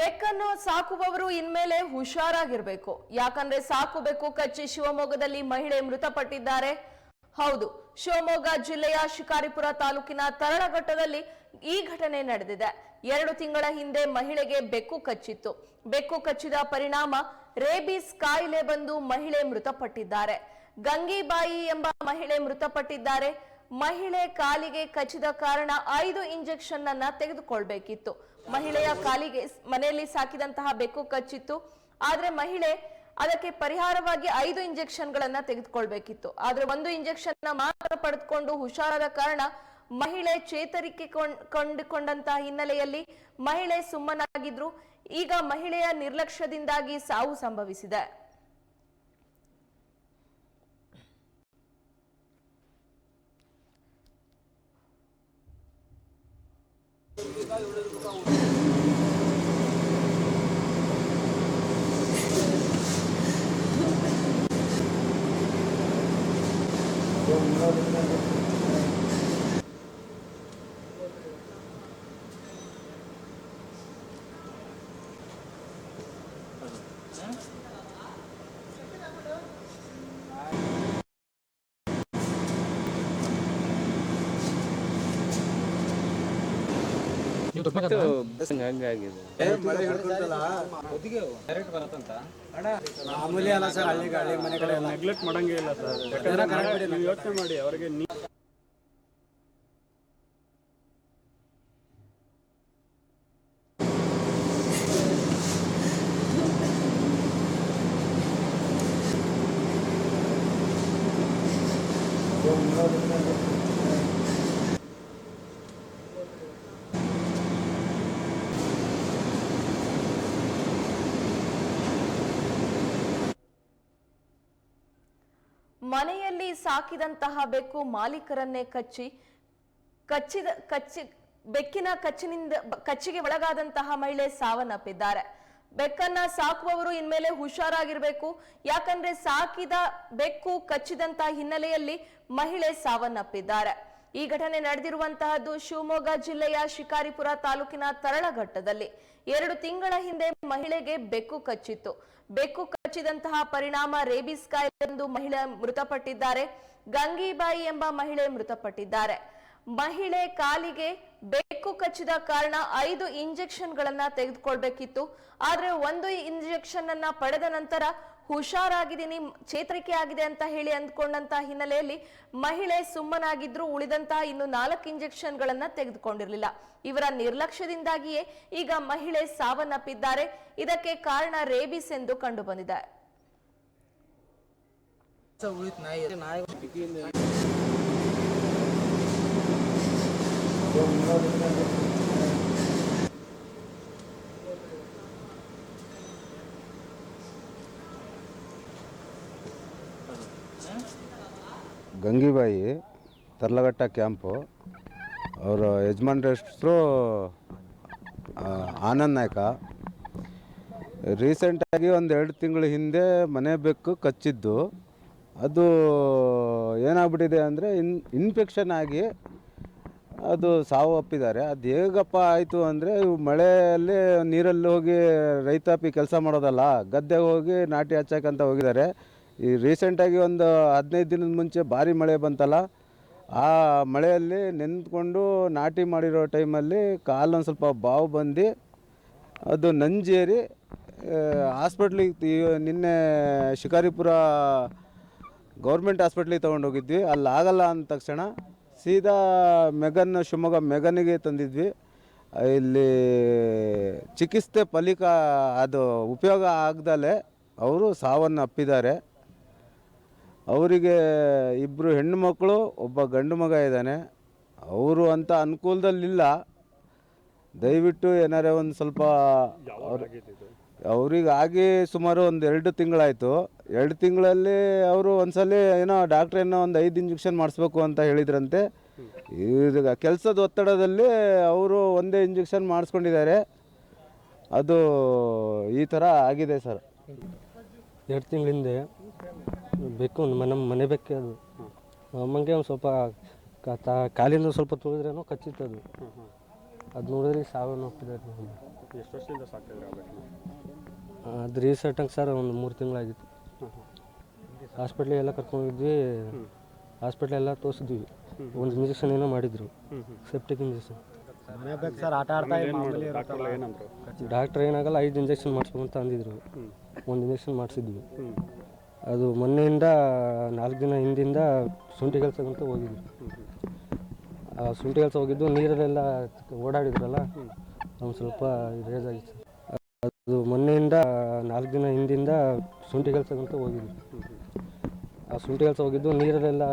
ಬೆಕ್ಕನ್ನು ಸಾಕುವವರು ಇನ್ಮೇಲೆ ಹುಷಾರಾಗಿರ್ಬೇಕು. ಯಾಕಂದ್ರೆ ಸಾಕು ಬೆಕ್ಕು ಕಚ್ಚಿ ಶಿವಮೊಗ್ಗದಲ್ಲಿ ಮಹಿಳೆ ಮೃತಪಟ್ಟಿದ್ದಾರೆ. ಹೌದು, ಶಿವಮೊಗ್ಗ ಜಿಲ್ಲೆಯ ಶಿಕಾರಿಪುರ ತಾಲೂಕಿನ ತರಳಘಟ್ಟದಲ್ಲಿ ಈ ಘಟನೆ ನಡೆದಿದೆ. ಎರಡು ತಿಂಗಳ ಹಿಂದೆ ಮಹಿಳೆಗೆ ಬೆಕ್ಕು ಕಚ್ಚಿತ್ತು. ಬೆಕ್ಕು ಕಚ್ಚಿದ ಪರಿಣಾಮ ರೇಬಿಸ್ ಕಾಯಿಲೆ ಬಂದು ಮಹಿಳೆ ಮೃತಪಟ್ಟಿದ್ದಾರೆ. ಗಂಗಿಬಾಯಿ ಎಂಬ ಮಹಿಳೆ ಮೃತಪಟ್ಟಿದ್ದಾರೆ. ಮಹಿಳೆ ಕಾಲಿಗೆ ಕಚ್ಚಿದ ಕಾರಣ ಐದು ಇಂಜೆಕ್ಷನ್ ಅನ್ನ ತೆಗೆದುಕೊಳ್ಬೇಕಿತ್ತು. ಮಹಿಳೆಯ ಕಾಲಿಗೆ ಮನೆಯಲ್ಲಿ ಸಾಕಿದಂತಹ ಬೆಕ್ಕು ಕಚ್ಚಿತ್ತು. ಆದ್ರೆ ಮಹಿಳೆ ಅದಕ್ಕೆ ಪರಿಹಾರವಾಗಿ ಐದು ಇಂಜೆಕ್ಷನ್ ಗಳನ್ನ ತೆಗೆದುಕೊಳ್ಬೇಕಿತ್ತು. ಆದ್ರೆ ಒಂದು ಇಂಜೆಕ್ಷನ್ ಮಾತ್ರ ಪಡೆದುಕೊಂಡು ಹುಷಾರಾದ ಕಾರಣ ಮಹಿಳೆ ಚೇತರಿಕೆ ಕೊಂಡ್- ಕಂಡುಕೊಂಡಂತಹ ಹಿನ್ನೆಲೆಯಲ್ಲಿ ಮಹಿಳೆ ಸುಮ್ಮನಾಗಿದ್ರು. ಈಗ ಮಹಿಳೆಯ ನಿರ್ಲಕ್ಷ್ಯದಿಂದಾಗಿ ಸಾವು ಸಂಭವಿಸಿದೆ. 네? ಮಾಮೂಲಿ ಅಲ್ಲ ಸರ್ ಹಳ್ಳಿ ಹಳ್ಳಿ ನೆಗ್ಲೆಕ್ಟ್ ಮಾಡಂಗೇ ಇಲ್ಲ ಸರ್. ಯೋಚನೆ ಮಾಡಿ ಅವ್ರಿಗೆ ನೀ ಮನೆಯಲ್ಲಿ ಸಾಕಿದಂತಹ ಬೆಕ್ಕು ಮಾಲೀಕರನ್ನೇ ಕಚ್ಚಿ, ಕಚ್ಚಿದ, ಕಚ್ಚಿ, ಬೆಕ್ಕಿನ ಕಚ್ಚಿನಿಂದ, ಕಚ್ಚಿಗೆ ಒಳಗಾದಂತಹ ಮಹಿಳೆ ಸಾವನ್ನಪ್ಪಿದ್ದಾರೆ. ಬೆಕ್ಕನ್ನ ಸಾಕುವವರು ಇನ್ಮೇಲೆ ಹುಷಾರಾಗಿರ್ಬೇಕು. ಯಾಕಂದ್ರೆ ಸಾಕಿದ ಬೆಕ್ಕು ಕಚ್ಚಿದಂತಹ ಹಿನ್ನೆಲೆಯಲ್ಲಿ ಮಹಿಳೆ ಸಾವನ್ನಪ್ಪಿದ್ದಾರೆ. ಈ ಘಟನೆ ನಡೆದಿರುವಂತಹದ್ದು ಶಿವಮೊಗ್ಗ ಜಿಲ್ಲೆಯ ಶಿಕಾರಿಪುರ ತಾಲೂಕಿನ ತರಳಘಟ್ಟದಲ್ಲಿ. ಎರಡು ತಿಂಗಳ ಹಿಂದೆ ಮಹಿಳೆಗೆ ಬೆಕ್ಕು ಕಚ್ಚಿತ್ತು. ಬೆಕ್ಕು ಕಚ್ಚಿದಂತಹ ಪರಿಣಾಮ ರೇಬಿಸ್ ಕಾಯಿಲೆಂದು ಮಹಿಳೆ ಮೃತಪಟ್ಟಿದ್ದಾರೆ. ಗಂಗಿಬಾಯಿ ಎಂಬ ಮಹಿಳೆ ಮೃತಪಟ್ಟಿದ್ದಾರೆ. ಮಹಿಳೆ ಕಾಲಿಗೆ ಬೆಕ್ಕು ಕಚ್ಚಿದ ಕಾರಣ ಐದು ಇಂಜೆಕ್ಷನ್ ಗಳನ್ನ ತೆಗೆದುಕೊಳ್ಬೇಕಿತ್ತು. ಆದ್ರೆ ಒಂದು ಇಂಜೆಕ್ಷನ್ ಅನ್ನ ಪಡೆದ ನಂತರ ಹುಷಾರಾಗಿದ್ದೀನಿ ಚೇತರಿಕೆ ಆಗಿದೆ ಅಂತ ಹೇಳಿ ಅಂದ್ಕೊಂಡಂತ ಹಿನ್ನೆಲೆಯಲ್ಲಿ ಮಹಿಳೆ ಸುಮ್ಮನಾಗಿದ್ರು ಉಳಿದಂತಹ ಇನ್ನು ನಾಲ್ಕು ಇಂಜೆಕ್ಷನ್ ಗಳನ್ನ ತೆಗೆದುಕೊಂಡಿರಲಿಲ್ಲ. ಇವರ ನಿರ್ಲಕ್ಷ್ಯದಿಂದಾಗಿಯೇ ಈಗ ಮಹಿಳೆ ಸಾವನ್ನಪ್ಪಿದ್ದಾರೆ. ಇದಕ್ಕೆ ಕಾರಣ ರೇಬಿಸ್ ಎಂದು ಕಂಡು ಬಂದಿದೆ ಗಂಗಿಬಾಯಿ, ತರ್ಲಘಟ್ಟ ಕ್ಯಾಂಪು, ಅವರ ಯಜಮಾನ್ರ ಹೆಸರು ಆನಂದ್ ನಾಯ್ಕ. ರೀಸೆಂಟಾಗಿ ಒಂದು ಎರಡು ತಿಂಗಳ ಹಿಂದೆ ಮನೆ ಬೆಕ್ಕು ಕಚ್ಚಿದ್ದು. ಅದು ಏನಾಗ್ಬಿಟ್ಟಿದೆ ಅಂದರೆ ಇನ್, ಇನ್ಫೆಕ್ಷನ್ ಆಗಿ ಅದು ಸಾವು ಒಪ್ಪಿದ್ದಾರೆ. ಅದು ಹೇಗಪ್ಪ ಆಯಿತು ಅಂದರೆ ಇವು ಮಳೆಯಲ್ಲಿ ನೀರಲ್ಲಿ ಹೋಗಿ ರೈತಾಪಿ ಕೆಲಸ ಮಾಡೋದಲ್ಲ, ಗದ್ದೆಗೆ ಹೋಗಿ ನಾಟಿ ಹಚ್ಚಕ್ಕಂತ ಹೋಗಿದ್ದಾರೆ. ಈ ರೀಸೆಂಟಾಗಿ ಒಂದು ಹದಿನೈದು ದಿನದ ಮುಂಚೆ ಭಾರಿ ಮಳೆ ಬಂತಲ್ಲ, ಆ ಮಳೆಯಲ್ಲಿ ನೆಂದ್ಕೊಂಡು ನಾಟಿ ಮಾಡಿರೋ ಟೈಮಲ್ಲಿ ಕಾಲೊಂದು ಸ್ವಲ್ಪ ಬಾವು ಬಂದು ಅದು ನಂಜೇರಿ ಹಾಸ್ಪಿಟ್ಲಿಗೆ ನಿನ್ನೆ ಶಿಕಾರಿಪುರ ಗೌರ್ಮೆಂಟ್ ಹಾಸ್ಪಿಟ್ಲಿಗೆ ತೊಗೊಂಡೋಗಿದ್ವಿ ಅಲ್ಲಿ ಆಗಲ್ಲ ಅಂದ ತಕ್ಷಣ ಸೀದಾ ಮೆಗನ್, ಶಿವಮೊಗ್ಗ ಮೆಗನಿಗೆ ತಂದಿದ್ವಿ. ಇಲ್ಲಿ ಚಿಕಿತ್ಸೆ ಫಲಿಕ ಅದು ಉಪಯೋಗ ಆಗದಲ್ಲೇ ಅವರು ಸಾವನ್ನು ಅಪ್ಪಿದ್ದಾರೆ. ಅವರಿಗೆ ಇಬ್ಬರು ಹೆಣ್ಣು ಮಕ್ಕಳು, ಒಬ್ಬ ಗಂಡು ಮಗ ಇದ್ದಾನೆ. ಅವರು ಅಂತ ಅನುಕೂಲದಲ್ಲಿಲ್ಲ. ದಯವಿಟ್ಟು ಏನಾರೇ ಒಂದು ಸ್ವಲ್ಪ ಅವರಿಗಾಗಿ ಸುಮಾರು ಒಂದು ಎರಡು ತಿಂಗಳಾಯಿತು. ಎರಡು ತಿಂಗಳಲ್ಲಿ ಅವರು ಒಂದ್ಸಲಿ ಏನೋ ಡಾಕ್ಟ್ರ್ ಏನೋ ಒಂದು ಐದು ಇಂಜೆಕ್ಷನ್ ಮಾಡಿಸ್ಬೇಕು ಅಂತ ಹೇಳಿದ್ರಂತೆ. ಈಗ ಕೆಲಸದ ಒತ್ತಡದಲ್ಲಿ ಅವರು ಒಂದೇ ಇಂಜೆಕ್ಷನ್ ಮಾಡಿಸ್ಕೊಂಡಿದ್ದಾರೆ. ಅದು ಈ ಥರ ಆಗಿದೆ ಸರ್. ಎರಡು ತಿಂಗಳ ಬೆಕ್ಕು ನಮ್ಮ ನಮ್ಮ ಮನೆ ಬೆಕ್ಕೆ ಅದು. ಅಮ್ಮಂಗೆ ಒಂದು ಸ್ವಲ್ಪ ಕ- ತಾ- ಕಾಲಿಂದ ಸ್ವಲ್ಪ ತುಳಿದ್ರೇನೋ ಕಚ್ಚಿತ್ತು ಅದು. ಅದು ನೋಡಿದ್ರೆ ಸಾವು ನೋಡ್ತಿದ್ದಾರೆ ಎಷ್ಟು ವರ್ಷದಿಂದ ಸಾಕ್ತಿದ್ರೆ ಆ ಅದು ರೀಸೆಂಟಾಗಿ ಸರ್ ಒಂದು ಮೂರು ತಿಂಗಳಾಗಿತ್ತು. ಹಾಸ್ಪಿಟ್ಲಿಗೆಲ್ಲ ಕರ್ಕೊಂಡಿದ್ವಿ ಹಾಸ್ಪಿಟ್ಲೆಲ್ಲ ತೋರಿಸಿದ್ವಿ. ಒಂದು ಇಂಜೆಕ್ಷನ್ ಏನೋ ಮಾಡಿದ್ರು. ಸೆಪ್ಟಿಕ್ ಇಂಜೆಕ್ಷನ್ ಸರ್ ಆಟ ಆಡ್ತಾ ಡಾಕ್ಟರ್ ಏನಂದ್ರು? ಡಾಕ್ಟ್ರ್ ಏನಾಗಲ್ಲ ಐದು ಇಂಜೆಕ್ಷನ್ ಮಾಡಿಸ್ಬೇಕು ಅಂತ ಅಂದಿದ್ರು. ಒಂದು ಇಂಜೆಕ್ಷನ್ ಮಾಡಿಸಿದ್ವಿ. ಅದು ಮೊನ್ನೆಯಿಂದ, ನಾಲ್ಕು ದಿನ ಹಿಂದಿಂದ ಶುಂಠಿ ಕೆಲಸಕ್ಕಂತ ಹೋಗಿದ್ವಿ. ಆ ಶುಂಠಿ ಕೆಲಸ ಹೋಗಿದ್ದು, ನೀರಲ್ಲೆಲ್ಲ ಓಡಾಡಿದ್ರಲ್ಲ, ನಮ್ಗೆ ಸ್ವಲ್ಪ ರೇಜ್ ಆಗಿತ್ತು ಅದು ಮೊನ್ನೆಯಿಂದ, ನಾಲ್ಕು ದಿನ ಹಿಂದಿಂದ ಶುಂಠಿ ಕೆಲಸಕ್ಕಂತ ಹೋಗಿದ್ವಿ. ಆ ಶುಂಠಿ ಕೆಲಸ ಹೋಗಿದ್ದು, ನೀರಲ್ಲೆಲ್ಲ